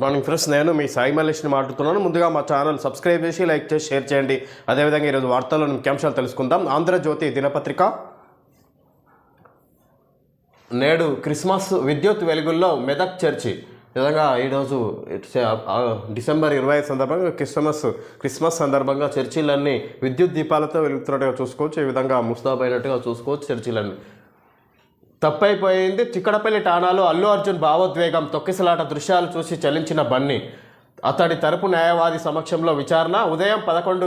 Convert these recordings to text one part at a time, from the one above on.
Good morning friends. నేను మీ సాయి మల్లేష్ని మాట్లాడుతున్నాను. ముందుగా మా ఛానల్ సబ్స్క్రైబ్ చేసి లైక్ చేసి షేర్ చేయండి. అదేవిధంగా ఈరోజు వార్తల్లో ముఖ్యాంశాలు తెలుసుకుందాం. ఆంధ్రజ్యోతి దినపత్రిక. నేడు క్రిస్మస్ విద్యుత్ వెలుగుల్లో మెదక్ చర్చి. విధంగా ఈరోజు డిసెంబర్ ఇరవై సందర్భంగా క్రిస్మస్ క్రిస్మస్ సందర్భంగా చర్చిలన్నీ విద్యుత్ దీపాలతో వెలుగుతున్నట్టుగా చూసుకోవచ్చు. ఈ విధంగా ముస్తాబైనట్టుగా చూసుకోవచ్చు చర్చిలన్నీ. తప్పైపోయింది. చిక్కడపల్లి ఠాణాలో అల్లు అర్జున్ భావోద్వేగం తొక్కిసలాట దృశ్యాలు చూసి చలించిన బన్నీ. అతడి తరపు న్యాయవాది సమక్షంలో విచారణ. ఉదయం పదకొండు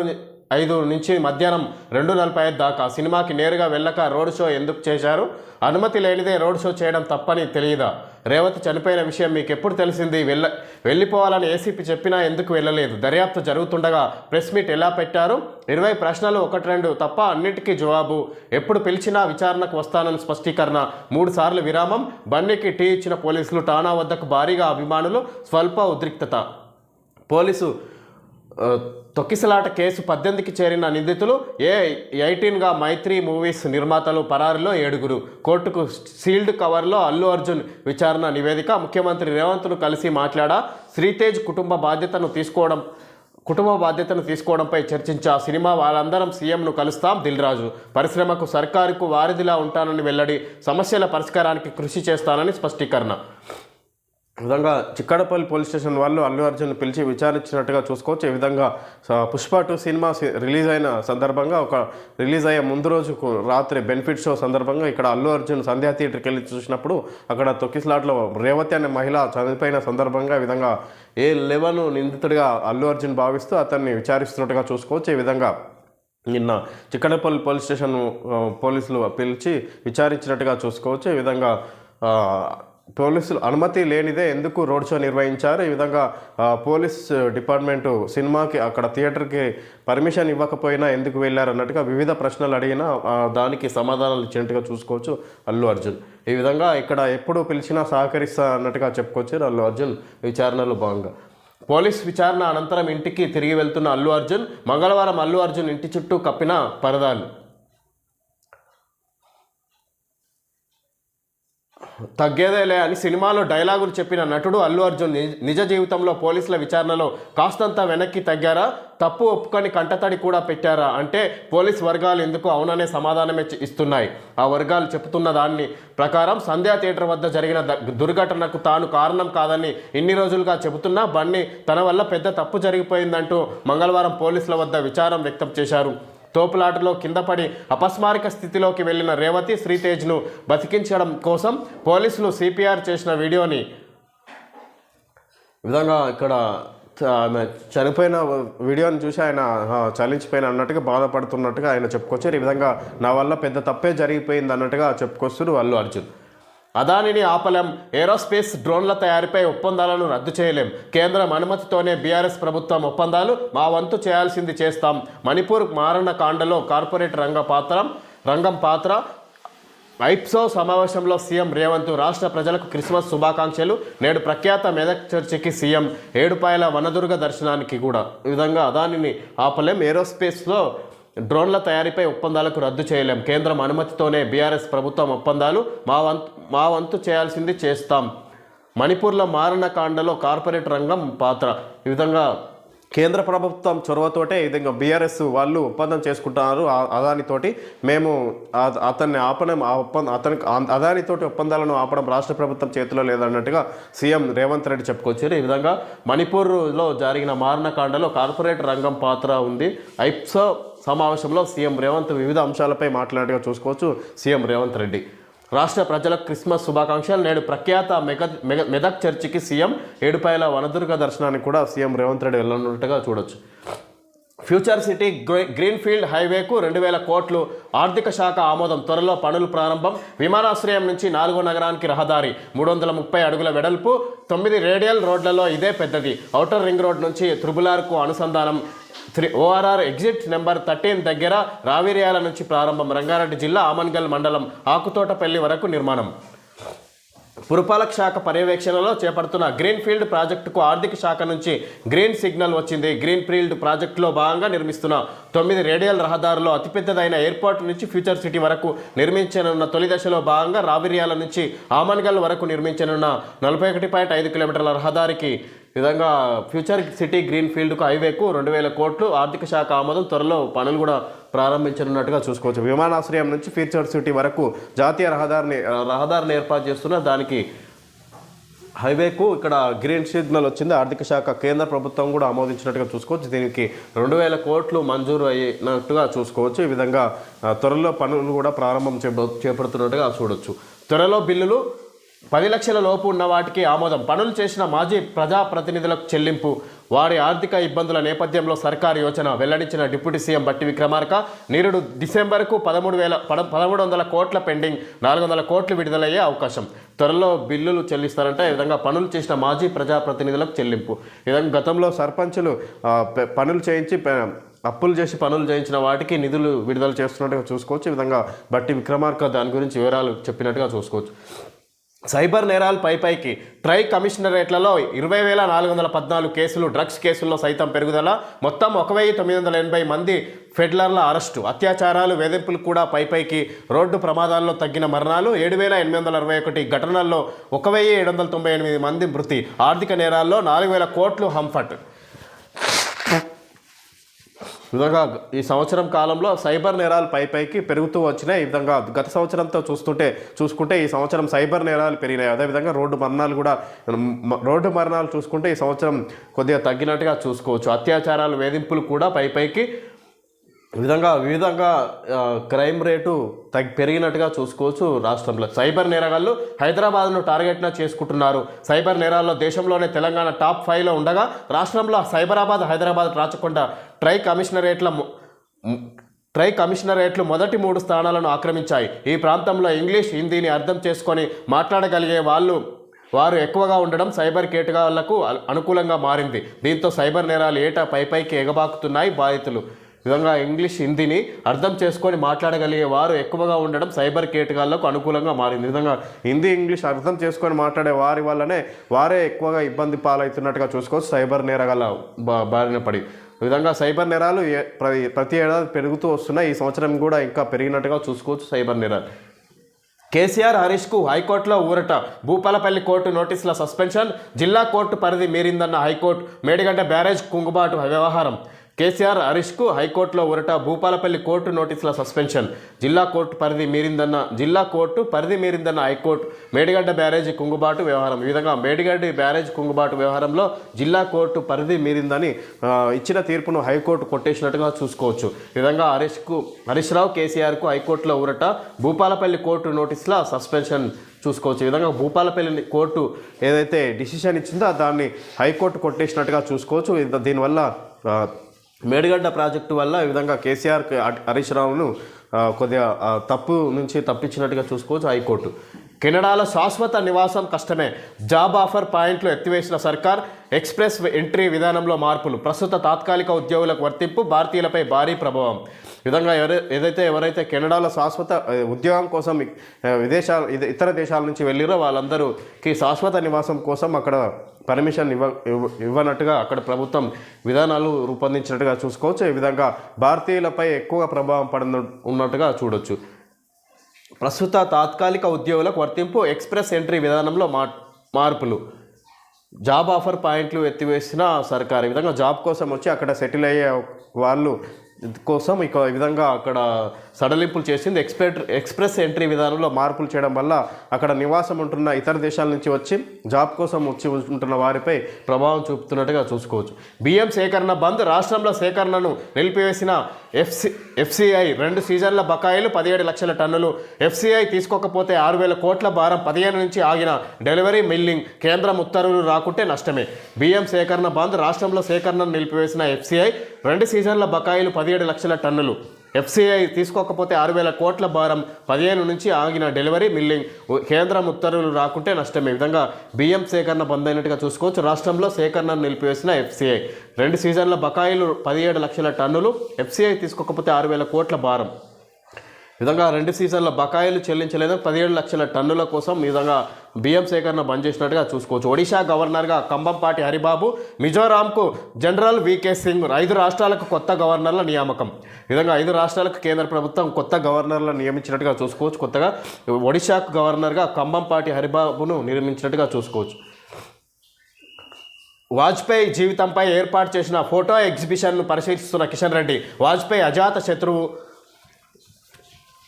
ఐదు నుంచి మధ్యాహ్నం రెండు నలభై ఐదు దాకా సినిమాకి నేరుగా వెళ్ళక రోడ్ షో ఎందుకు చేశారు? అనుమతి లేనిదే రోడ్ షో చేయడం తప్పని తెలియదా? రేవతి చనిపోయిన విషయం మీకు ఎప్పుడు తెలిసింది? వెళ్ళ వెళ్ళిపోవాలని ఏసీపీ చెప్పినా ఎందుకు వెళ్ళలేదు? దర్యాప్తు జరుగుతుండగా ప్రెస్ మీట్ ఎలా పెట్టారు? ఇరవై ప్రశ్నలు ఒకటి రెండు తప్ప అన్నిటికీ జవాబు. ఎప్పుడు పిలిచినా విచారణకు వస్తానని స్పష్టీకరణ. మూడు సార్లు విరామం. బన్నీకి టీ ఇచ్చిన పోలీసులు టానా వద్దకు భారీగా అభిమానులు. స్వల్ప ఉద్రిక్తత. పోలీసు తొక్కిసలాట కేసు పద్దెనిమిదికి చేరిన నిందితులు ఏ ఎయిటీన్గా మైత్రి మూవీస్ నిర్మాతలు పరారిలో ఏడుగురు. కోర్టుకు సీల్డ్ కవర్లో అల్లు అర్జున్ విచారణ నివేదిక. ముఖ్యమంత్రి రేవంత్ను కలిసి మాట్లాడా. శ్రీతేజ్ కుటుంబ బాధ్యతను తీసుకోవడం కుటుంబ బాధ్యతను తీసుకోవడంపై చర్చించా. సినిమా వాళ్ళందరం సీఎంను కలుస్తాం దిల్ రాజు. పరిశ్రమకు సర్కారుకు వారిదిలా ఉంటానని వెల్లడి సమస్యల పరిష్కారానికి కృషి చేస్తానని స్పష్టీకరణ. విధంగా చిక్కడపల్లి పోలీస్ స్టేషన్ వాళ్ళు అల్లు అర్జున్ పిలిచి విచారించినట్టుగా చూసుకోవచ్చు. ఈ విధంగా పుష్ప టూ సినిమా రిలీజ్ అయిన సందర్భంగా ఒక రిలీజ్ అయ్యే ముందు రోజుకు రాత్రి బెనిఫిట్ షో సందర్భంగా ఇక్కడ అల్లు అర్జున్ సంధ్యా థియేటర్కి వెళ్ళి చూసినప్పుడు అక్కడ తొక్కిస్లాట్లో రేవతి అనే మహిళ చనిపోయిన సందర్భంగా విధంగా ఏ లెవెన్ నిందితుడిగా అల్లు అర్జున్ భావిస్తూ అతన్ని విచారిస్తున్నట్టుగా చూసుకోవచ్చు. ఈ విధంగా నిన్న చిక్కడపల్లి పోలీస్ స్టేషన్ పోలీసులు పిలిచి విచారించినట్టుగా చూసుకోవచ్చు. ఈ విధంగా పోలీసులు అనుమతి లేనిదే ఎందుకు రోడ్ షో నిర్వహించారు? ఈ విధంగా పోలీస్ డిపార్ట్మెంటు సినిమాకి అక్కడ థియేటర్కి పర్మిషన్ ఇవ్వకపోయినా ఎందుకు వెళ్ళారు అన్నట్టుగా వివిధ ప్రశ్నలు అడిగినా దానికి సమాధానాలు ఇచ్చినట్టుగా చూసుకోవచ్చు అల్లు అర్జున్. ఈ విధంగా ఇక్కడ ఎప్పుడు పిలిచినా సహకరిస్తా అన్నట్టుగా చెప్పుకోవచ్చు అల్లు అర్జున్ విచారణలో భాగంగా. పోలీస్ విచారణ అనంతరం ఇంటికి తిరిగి వెళ్తున్న అల్లు అర్జున్ మంగళవారం అల్లు అర్జున్ ఇంటి చుట్టూ కప్పిన పరదాలు. తగ్గేదేలే అని సినిమాలో డైలాగులు చెప్పిన నటుడు అల్లు అర్జున్ నిజ జీవితంలో పోలీసుల విచారణలో కాస్తంత వెనక్కి తగ్గారా? తప్పు ఒప్పుకొని కంటతడి కూడా పెట్టారా? అంటే పోలీస్ వర్గాలు ఎందుకు అవుననే సమాధానమే ఇస్తున్నాయి. ఆ వర్గాలు చెబుతున్న దాన్ని ప్రకారం సంధ్యా థియేటర్ వద్ద జరిగిన ద- దుర్ఘటనకు తాను కారణం కాదని ఇన్ని రోజులుగా చెబుతున్నా బన్నీ తన వల్ల పెద్ద తప్పు జరిగిపోయిందంటూ మంగళవారం పోలీసుల వద్ద విచారం వ్యక్తం చేశారు. తోపులాటలో కింద పడి అపస్మారక స్థితిలోకి వెళ్ళిన రేవతి శ్రీతేజ్ను బతికించడం కోసం పోలీసులు సిపిఆర్ చేసిన వీడియోని విధంగా ఇక్కడ ఆమె చనిపోయిన వీడియోని చూసి ఆయన చలించిపోయిన అన్నట్టుగా బాధపడుతున్నట్టుగా ఆయన చెప్పుకొచ్చారు. ఈ విధంగా నా వల్ల పెద్ద తప్పే జరిగిపోయింది అన్నట్టుగా చెప్పుకొస్తున్నారు అల్లు అర్జున్. అదానిని ఆపలేం. ఏరోస్పేస్ డ్రోన్ల తయారీపై ఒప్పందాలను రద్దు చేయలేం. కేంద్రం అనుమతితోనే బీఆర్ఎస్ ప్రభుత్వం ఒప్పందాలు మా వంతు చేయాల్సింది చేస్తాం. మణిపూర్ మారణ కాండలో కార్పొరేట్ రంగ పాత్ర రంగం పాత్ర. ఐప్సో సమావేశంలో సీఎం రేవంత్ రాష్ట్ర ప్రజలకు క్రిస్మస్ శుభాకాంక్షలు. నేడు ప్రఖ్యాత మెదక్ చర్చికి సీఎం ఏడుపాయల వనదుర్గ దర్శనానికి కూడా. ఈ విధంగా అదానిని ఆపలేం. ఏరోస్పేస్లో డ్రోన్ల తయారీపై ఒప్పందాలకు రద్దు చేయలేం. కేంద్రం అనుమతితోనే బీఆర్ఎస్ ప్రభుత్వం ఒప్పందాలు. మా వంతు మా వంతు చేయాల్సింది చేస్తాం. మణిపూర్లో మారణకాండలో కార్పొరేట్ రంగం పాత్ర. ఈ విధంగా కేంద్ర ప్రభుత్వం చొరవతోటే ఈ విధంగా బీఆర్ఎస్ వాళ్ళు ఒప్పందం చేసుకుంటున్నారు. అదానితోటి మేము అతన్ని ఆపడం ఆ ఒప్పందం అతని అదానితోటి ఒప్పందాలను ఆపడం రాష్ట్ర ప్రభుత్వం చేతిలో లేదన్నట్టుగా సీఎం రేవంత్ రెడ్డి చెప్పుకొచ్చారు. ఈ విధంగా మణిపూర్లో జరిగిన మారణకాండలో కార్పొరేట్ రంగం పాత్ర ఉంది. ఐప్సో సమావేశంలో సీఎం రేవంత్ వివిధ అంశాలపై మాట్లాడేగా చూసుకోవచ్చు. సీఎం రేవంత్ రెడ్డి రాష్ట్ర ప్రజలకు క్రిస్మస్ శుభాకాంక్షలు. నేడు ప్రఖ్యాత మెగ మెగ- మెదక్ చర్చికి సీఎం ఏడుపాయల వనదుర్గ దర్శనానికి కూడా సీఎం రేవంత్ రెడ్డి వెళ్ళనున్నట్టుగా చూడొచ్చు. ఫ్యూచర్ సిటీ గ్రీ- గ్రీన్ఫీల్డ్ హైవేకు రెండు వేల కోట్లు ఆర్థిక శాఖ ఆమోదం. త్వరలో పనులు ప్రారంభం. విమానాశ్రయం నుంచి నాలుగో నగరానికి రహదారి. మూడు వందల ముప్పై అడుగుల వెడల్పు. తొమ్మిది రేడియల్ రోడ్లలో ఇదే పెద్దది. ఔటర్ రింగ్ రోడ్ నుంచి త్రిబులార్కు అనుసంధానం. Three ORR exit number thirteen దగ్గర రావిర్యాల నుంచి ప్రారంభం. రంగారెడ్డి జిల్లా ఆమన్గల్ మండలం ఆకుతోటపల్లి వరకు నిర్మాణం. పురపాలక శాఖ పర్యవేక్షణలో చేపడుతున్న గ్రీన్ ఫీల్డ్ ప్రాజెక్టుకు ఆర్థిక శాఖ నుంచి గ్రీన్ సిగ్నల్ వచ్చింది. గ్రీన్ ఫీల్డ్ ప్రాజెక్టులో భాగంగా నిర్మిస్తున్న తొమ్మిది రేడియల్ రహదారులో అతిపెద్దదైన ఎయిర్పోర్ట్ నుంచి ఫ్యూచర్ సిటీ వరకు నిర్మించనున్న తొలి దశలో భాగంగా రావిర్యాల నుంచి ఆమన్గల్ వరకు నిర్మించనున్న నలభై ఒకటి పాయింట్ ఐదు కిలోమీటర్ల రహదారికి విధంగా ఫ్యూచర్ సిటీ గ్రీన్ ఫీల్డ్కు హైవేకు రెండు వేల కోట్లు ఆర్థిక శాఖ ఆమోదం త్వరలో పనులు కూడా ప్రారంభించనున్నట్టుగా చూసుకోవచ్చు. విమానాశ్రయం నుంచి ఫ్యూచర్ సిటీ వరకు జాతీయ రహదారిని రహదారిని ఏర్పాటు చేస్తున్న దానికి హైవేకు ఇక్కడ గ్రీన్ సిగ్నల్ వచ్చింది. ఆర్థిక శాఖ కేంద్ర ప్రభుత్వం కూడా ఆమోదించినట్టుగా చూసుకోవచ్చు. దీనికి రెండు వేల కోట్లు మంజూరు అయినట్టుగా చూసుకోవచ్చు. ఈ విధంగా త్వరలో పనులు కూడా ప్రారంభం చేపడుతున్నట్టుగా చూడొచ్చు. త్వరలో బిల్లులు పది లక్షల లోపు ఉన్న వాటికి ఆమోదం. పనులు చేసిన మాజీ ప్రజాప్రతినిధులకు చెల్లింపు. వారి ఆర్థిక ఇబ్బందుల నేపథ్యంలో సర్కారు యోచన. వెల్లడించిన డిప్యూటీ సీఎం బట్టి విక్రమార్క నిరుడు డిసెంబర్కు పదమూడు వేల పద పదమూడు వందల కోట్ల పెండింగ్ నాలుగు వందల కోట్లు విడుదలయ్యే అవకాశం. త్వరలో బిల్లులు చెల్లిస్తారంటే. ఈ విధంగా పనులు చేసిన మాజీ ప్రజాప్రతినిధులకు చెల్లింపు. ఈ విధంగా గతంలో సర్పంచులు పనులు చేయించి అప్పులు చేసి పనులు చేయించిన వాటికి నిధులు విడుదల చేస్తున్నట్టుగా చూసుకోవచ్చు. ఈ విధంగా బట్టి విక్రమార్క దాని గురించి వివరాలు చెప్పినట్టుగా చూసుకోవచ్చు. సైబర్ నేరాలు పై పైకి. ట్రై కమిషనరేట్లలో ఇరవై వేల నాలుగు వందల పద్నాలుగు కేసులు డ్రగ్స్ కేసుల్లో సైతం పెరుగుదల. మొత్తం ఒక వెయ్యి తొమ్మిది వందల ఎనభై మంది ఫెడ్లర్ల అరెస్టు. అత్యాచారాలు వేధింపులు కూడా పై పైకి. రోడ్డు ప్రమాదాల్లో తగ్గిన మరణాలు ఏడు వేల ఎనిమిది వందల అరవై ఒకటి. ఘటనల్లో ఒక వెయ్యి ఏడు వందల తొంభై ఎనిమిది మంది మృతి. ఆర్థిక నేరాల్లో నాలుగు వేల కోట్లు హంఫట్. విధంగా ఈ సంవత్సరం కాలంలో సైబర్ నేరాలు పై పైకి పెరుగుతూ వచ్చినాయి. ఈ విధంగా గత సంవత్సరంతో చూస్తుంటే చూసుకుంటే ఈ సంవత్సరం సైబర్ నేరాలు పెరిగినాయి. అదేవిధంగా రోడ్డు మరణాలు కూడా రోడ్డు మరణాలు చూసుకుంటే ఈ సంవత్సరం కొద్దిగా తగ్గినట్టుగా చూసుకోవచ్చు. అత్యాచారాలు వేధింపులు కూడా పై పైకి విధంగా విధంగా క్రైమ్ రేటు తగ్గి పెరిగినట్టుగా చూసుకోవచ్చు రాష్ట్రంలో. సైబర్ నేరగాళ్ళు హైదరాబాద్ను టార్గెట్గా చేసుకుంటున్నారు. సైబర్ నేరాల్లో దేశంలోనే తెలంగాణ టాప్ ఫైవ్లో ఉండగా రాష్ట్రంలో సైబరాబాద్ హైదరాబాద్ రాచకొండ ట్రై కమిషనరేట్ల ట్రై కమిషనరేట్లు మొదటి మూడు స్థానాలను ఆక్రమించాయి. ఈ ప్రాంతంలో ఇంగ్లీష్ హిందీని అర్థం చేసుకొని మాట్లాడగలిగే వాళ్ళు వారు ఎక్కువగా ఉండడం సైబర్ కేటగాళ్ళకు అనుకూలంగా మారింది. దీంతో సైబర్ నేరాలు ఏటా పైపైకి ఎగబాకుతున్నాయి బాధితులు. విధంగా ఇంగ్లీష్ హిందీని అర్థం చేసుకొని మాట్లాడగలిగే వారు ఎక్కువగా ఉండడం సైబర్ కేటగాళ్ళకు అనుకూలంగా మారింది. విధంగా హిందీ ఇంగ్లీష్ అర్థం చేసుకొని మాట్లాడే వారి వల్లనే వారే ఎక్కువగా ఇబ్బంది పాలవుతున్నట్టుగా చూసుకోవచ్చు. సైబర్ నేరగల బారిన పడి. విధంగా సైబర్ నేరాలు ప్రతి ప్రతి ఏడాది పెరుగుతూ వస్తున్నాయి. ఈ సంవత్సరం కూడా ఇంకా పెరిగినట్టుగా చూసుకోవచ్చు సైబర్ నేరాలు. కేసీఆర్ హరీష్కు హైకోర్టులో ఊరట. భూపాలపల్లి కోర్టు నోటీసుల సస్పెన్షన్. జిల్లా కోర్టు పరిధి మీరిందన్న హైకోర్టు మేడిగడ్డ బ్యారేజ్ కుంగుబాటు వ్యవహారం. కేసీఆర్ హరీష్కు హైకోర్టులో ఉరట భూపాలపల్లి కోర్టు నోటీసుల సస్పెన్షన్. జిల్లా కోర్టు పరిధి మీరిందన్న జిల్లా కోర్టు పరిధి మీరిందన్న హైకోర్టు మేడిగడ్డ బ్యారేజ్ కుంగుబాటు వ్యవహారం. ఈ విధంగా మేడిగడ్డ బ్యారేజ్ కుంగుబాటు వ్యవహారంలో జిల్లా కోర్టు పరిధి మీరిందని ఇచ్చిన తీర్పును హైకోర్టు కొట్టేసినట్టుగా చూసుకోవచ్చు. ఈ విధంగా హరీష్కు హరీష్ రావు కేసీఆర్కు హైకోర్టులో ఉరట భూపాలపల్లి కోర్టు నోటీసుల సస్పెన్షన్ చూసుకోవచ్చు. ఈ విధంగా భూపాలపల్లి కోర్టు ఏదైతే డిసిషన్ ఇచ్చిందో దాన్ని హైకోర్టు కొట్టేసినట్టుగా చూసుకోవచ్చు. దీనివల్ల మేడిగడ్డ ప్రాజెక్టు వల్ల ఈ విధంగా కేసీఆర్ హరీష్ రావును కొద్దిగా తప్పు నుంచి తప్పించినట్టుగా చూసుకోవచ్చు హైకోర్టు. కెనడాలో శాశ్వత నివాసం కష్టమే. జాబ్ ఆఫర్ పాయింట్లు ఎత్తివేసిన సర్కార్ ఎక్స్ప్రెస్ ఎంట్రీ విధానంలో మార్పులు ప్రస్తుత తాత్కాలిక ఉద్యోగులకు వర్తింపు భారతీయులపై భారీ ప్రభావం. విధంగా ఎవరై ఏదైతే ఎవరైతే కెనడాలో శాశ్వత ఉద్యోగం కోసం విదేశాలు విదేశాల ఇతర దేశాల నుంచి వెళ్ళిరో వాళ్ళందరూకి శాశ్వత నివాసం కోసం అక్కడ పర్మిషన్ ఇవ్వ ఇవ్వ- ఇవ్వనట్టుగా అక్కడ ప్రభుత్వం విధానాలు రూపొందించినట్టుగా చూసుకోవచ్చు. ఈ విధంగా భారతీయులపై ఎక్కువ ప్రభావం పడిన ఉన్నట్టుగా చూడొచ్చు. ప్రస్తుత తాత్కాలిక ఉద్యోగులకు వర్తింపు ఎక్స్ప్రెస్ ఎంట్రీ విధానంలో మా మార్పులు. జాబ్ ఆఫర్ పాయింట్లు ఎత్తివేసిన సర్కార్. ఈ విధంగా జాబ్ కోసం వచ్చి అక్కడ సెటిల్ అయ్యే వాళ్ళు కోసం ఇక ఈ విధంగా అక్కడ సడలింపులు చేసింది. ఎక్స్పెక్ట్ ఎక్స్ప్రెస్ ఎంట్రీ విధానంలో మార్పులు చేయడం వల్ల అక్కడ నివాసం ఉంటున్న ఇతర దేశాల నుంచి వచ్చి జాబ్ కోసం వచ్చి ఉంటున్న వారిపై ప్రభావం చూపుతున్నట్టుగా చూసుకోవచ్చు. బియ్యం సేకరణ బంద్ రాష్ట్రంలో సేకరణను నిలిపివేసిన ఎఫ్సి ఎఫ్సిఐ రెండు సీజన్ల బకాయిలు పదిహేడు లక్షల టన్నులు. ఎఫ్సిఐ తీసుకోకపోతే ఆరు వేల కోట్ల భారం పదిహేను నుంచి ఆగిన డెలివరీ మిల్లింగ్ కేంద్రం ఉత్తర్వులు రాకుంటే నష్టమే. బియ్యం సేకరణ బంద్ రాష్ట్రంలో సేకరణను నిలిపివేసిన ఎఫ్సిఐ రెండు సీజన్ల బకాయిలు పదిహేడు లక్షల టన్నులు. ఎఫ్సిఐ తీసుకోకపోతే ఆరు వేల కోట్ల భారం. పదిహేను నుంచి ఆగిన డెలివరీ మిల్లింగ్ కేంద్రం ఉత్తర్వులు రాకుంటే నష్టమే. ఈ విధంగా బియ్యం సేకరణ బంద్ అయినట్టుగా చూసుకోవచ్చు. రాష్ట్రంలో సేకరణను నిలిపివేసిన ఎఫ్సిఐ. రెండు సీజన్ల బకాయిలు పదిహేడు లక్షల టన్నులు. ఎఫ్సిఐ తీసుకోకపోతే ఆరు వేల కోట్ల భారం. విధంగా రెండు సీజన్ల బకాయిలు చెల్లించలేదు. పదిహేడు లక్షల టన్నుల కోసం ఈ విధంగా బియ్యం సేకరణ బంద్ చేసినట్టుగా చూసుకోవచ్చు. ఒడిశా గవర్నర్గా కంబంపాటి హరిబాబు మిజోరాంకు జనరల్ వికే సింగ్ ఐదు రాష్ట్రాలకు కొత్త గవర్నర్ల నియామకం. విధంగా ఐదు రాష్ట్రాలకు కేంద్ర ప్రభుత్వం కొత్త గవర్నర్లను నియమించినట్టుగా చూసుకోవచ్చు. కొత్తగా ఒడిశాకు గవర్నర్గా కంబంపాటి హరిబాబును నిర్మించినట్టుగా చూసుకోవచ్చు. వాజ్పేయి జీవితంపై ఏర్పాటు చేసిన ఫోటో ఎగ్జిబిషన్ను పరిశీలిస్తున్న కిషన్ రెడ్డి వాజ్పేయి అజాత శత్రువు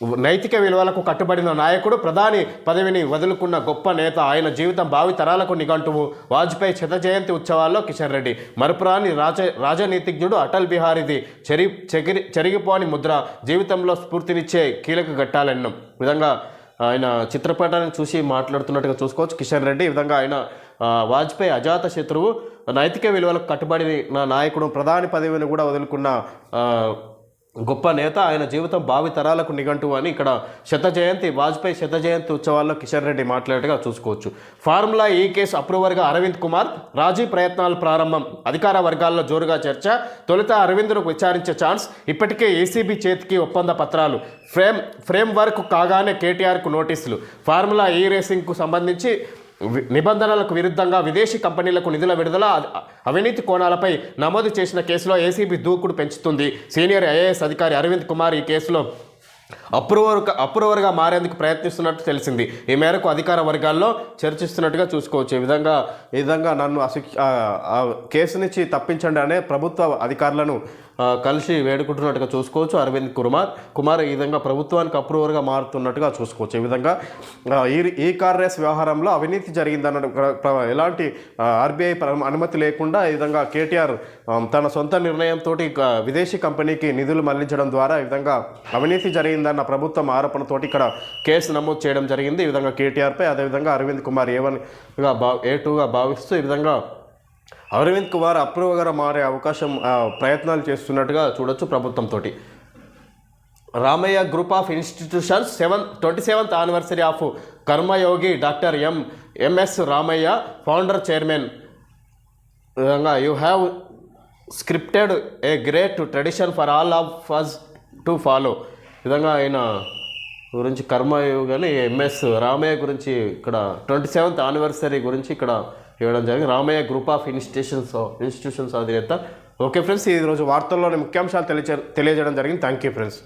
నైతిక విలువలకు కట్టుబడిన నాయకుడు ప్రధాని పదవిని వదులుకున్న గొప్ప నేత ఆయన జీవితం భావి తరాలకు నిఘంటువు. వాజ్పేయి శత జయంతి ఉత్సవాల్లో కిషన్ రెడ్డి. మరపురాని రాజ రాజనీతిజ్ఞుడు అటల్ బిహారీది చెరి చెగిరి చెరిగిపోని ముద్ర జీవితంలో స్ఫూర్తినిచ్చే కీలక ఘట్టాలెన్నం. విధంగా ఆయన చిత్రపటాన్ని చూసి మాట్లాడుతున్నట్టుగా చూసుకోవచ్చు. కిషన్ రెడ్డి ఈ విధంగా ఆయన వాజ్పేయి అజాత శత్రువు. నైతిక విలువలకు కట్టుబడిన నాయకుడు ప్రధాని పదవిని కూడా వదులుకున్న గొప్ప నేత ఆయన జీవితం భావి తరాలకు నిఘంటువు అని ఇక్కడ శత జయంతి వాజ్పేయి శత జయంతి ఉత్సవాల్లో కిషన్ రెడ్డి మాట్లాడేట్టుగా చూసుకోవచ్చు. ఫార్ములా ఈ కేసు అప్రూవర్గా అరవింద్ కుమార్ రాజీ ప్రయత్నాలు ప్రారంభం అధికార వర్గాల్లో జోరుగా చర్చ తొలుత అరవింద్ను విచారించే ఛాన్స్ ఇప్పటికే ఏసీబీ చేతికి ఒప్పంద పత్రాలు. ఫ్రేమ్ ఫ్రేమ్ వర్క్ కాగానే కేటీఆర్కు నోటీసులు. ఫార్ములా ఈ రేసింగ్కు సంబంధించి నిబంధనలకు విరుద్ధంగా విదేశీ కంపెనీలకు నిధుల విడుదల అవినీతి కోణాలపై నమోదు చేసిన కేసులో ఏసీబీ దూకుడు పెంచుతుంది. సీనియర్ ఐఏఎస్ అధికారి అరవింద్ కుమార్ ఈ కేసులో అప్రూవర్ అప్రూవర్గా మారేందుకు ప్రయత్నిస్తున్నట్టు తెలిసింది. ఈ మేరకు అధికార వర్గాల్లో చర్చిస్తున్నట్టుగా చూసుకోవచ్చు. ఈ విధంగా ఈ విధంగా నన్ను ఆ కేసు నుంచి తప్పించండి అనే ప్రభుత్వ అధికారులను కలిసి వేడుకుంటున్నట్టుగా చూసుకోవచ్చు. అరవింద్ కుమార్ కుమార్ ఈ విధంగా ప్రభుత్వానికి అప్రూవర్గా మారుతున్నట్టుగా చూసుకోవచ్చు. ఈ విధంగా ఈ ఈ కార్ రేస్ వ్యవహారంలో అవినీతి జరిగిందన్న ఎలాంటి ఆర్బీఐ అనుమతి లేకుండా ఈ విధంగా కేటీఆర్ తన సొంత నిర్ణయంతో విదేశీ కంపెనీకి నిధులు మళ్ళించడం ద్వారా ఈ విధంగా అవినీతి జరిగిందన్న ప్రభుత్వం ఆరోపణతోటి ఇక్కడ కేసు నమోదు చేయడం జరిగింది. ఈ విధంగా కేటీఆర్పై అదేవిధంగా అరవింద్ కుమార్ ఏ వన్గా భా ఏ టూగా భావిస్తూ ఈ విధంగా అరవింద్ కుమార్ అప్రూవర్గా మారే అవకాశం ప్రయత్నాలు చేస్తున్నట్టుగా చూడొచ్చు ప్రభుత్వంతో Ramaiah group of institutions seven twenty seventh anniversary of Karmayogi doctor M MS Ramaiah founder chairman. విధంగా you have scripted a great tradition for all of us to follow విధంగా ఆయన గురించి కర్మయోగని ఎంఎస్ రామయ్య గురించి ఇక్కడ ట్వంటీ సెవెంత్ యానివర్సరీ గురించి ఇక్కడ ఇవ్వడం జరిగింది. Ramaiah group of institutions institutions అధినేత. ఓకే ఫ్రెండ్స్ ఈరోజు వార్తల్లోని ముఖ్యాంశాలు తెలియజే తెలియజేయడం జరిగింది. Thank you friends